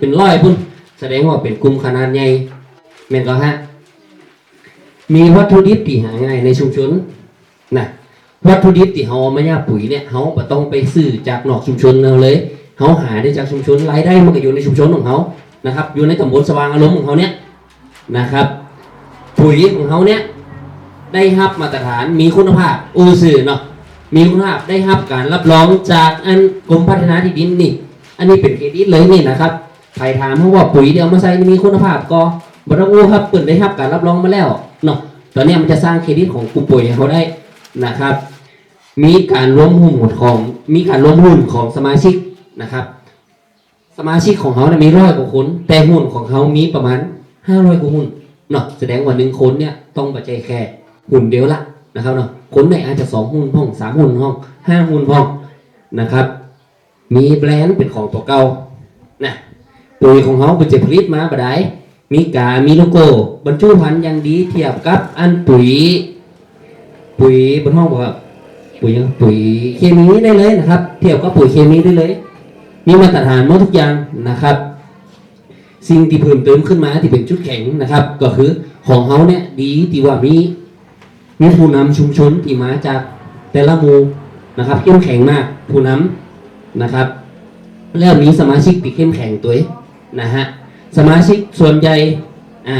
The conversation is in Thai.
เป็นร้อยพุ่นแสดงว่าเป็นกลุ่มขนาดใหญ่แม่นก็ฮะมีวัตถุดิบที่หาง่ายในชุมชนนะวัตถุดิบที่เฮามาย่าปุ๋ยเนี่ยเฮาบ่ต้องไปซื้อจากนอกชุมชนเอาเลยเฮาหาได้จากชุมชนรายได้มันก็อยู่ในชุมชนของเฮานะครับ อยู่ในตำบลสว่างอารมณ์ของเฮาเนี่ยนะครับ ปุ๋ยของเฮาเนี่ยได้รับมาตรฐานมีคุณภาพอูสื่อเนาะมีคุณภาพได้รับการรับรองจากอันกรมพัฒนาที่ดินนี่ อันนี้เป็นเครดิตเลยนี่นะครับ ใครถามเขาว่าปุ๋ยเดียวมาใส่นี่มีคุณภาพก็บรงูครับเปิดได้รับการรับรองมาแล้วเนาะตอนนี้มันจะสร้างเครดิตของกลุ่มปุ๋ยเขาได้นะครับ มีการร่วมหุ้นของมีการร่วมหุ้นของสมาชิกนะครับ สมาชิกของเขาเนี่ยมีร้อยกว่าคน แต่หุ้นของเขามีประมาณห้าร้อยกว่าหุ้นเนาะแสดงว่าหนึ่งคนเนี่ยต้องปัจจัยแค่หุ้นเดียวละนะครับเนาะคนไหนอาจจะสองหุ้นห้องสามหุ้นห้องห้าหุ้นห้องนะครับ มีแบรนด์เป็นของตัวเก่านะ ปุ๋ยของเขาเป็นเจ็ผลิตมาบดายมีกา มีโลโก้ บรรจุภัณฑ์อย่างดีเทียบกับอันปุ๋ย ปุ๋ยบนห้องบอกว่าปุ๋ยยังปุ๋ยเคมีได้เลยนะครับ เทียบกับปุ๋ยเคมีได้เลย มีมาตรฐานหมดทุกอย่างนะครับ สิ่งที่เพิ่มเติมขึ้นมาที่เป็นจุดแข็งนะครับ ก็คือของเขาเนี่ยดีที่ว่ามีมีผู้นำชุมชนที่มาจากแต่ละหมู่นะครับเข้มแข็งมากผู้นำนะครับ แล้วมีสมาชิกที่เข้มแข็งตัวเอง นะฮะสมาชิกส่วนใหญ่อ่า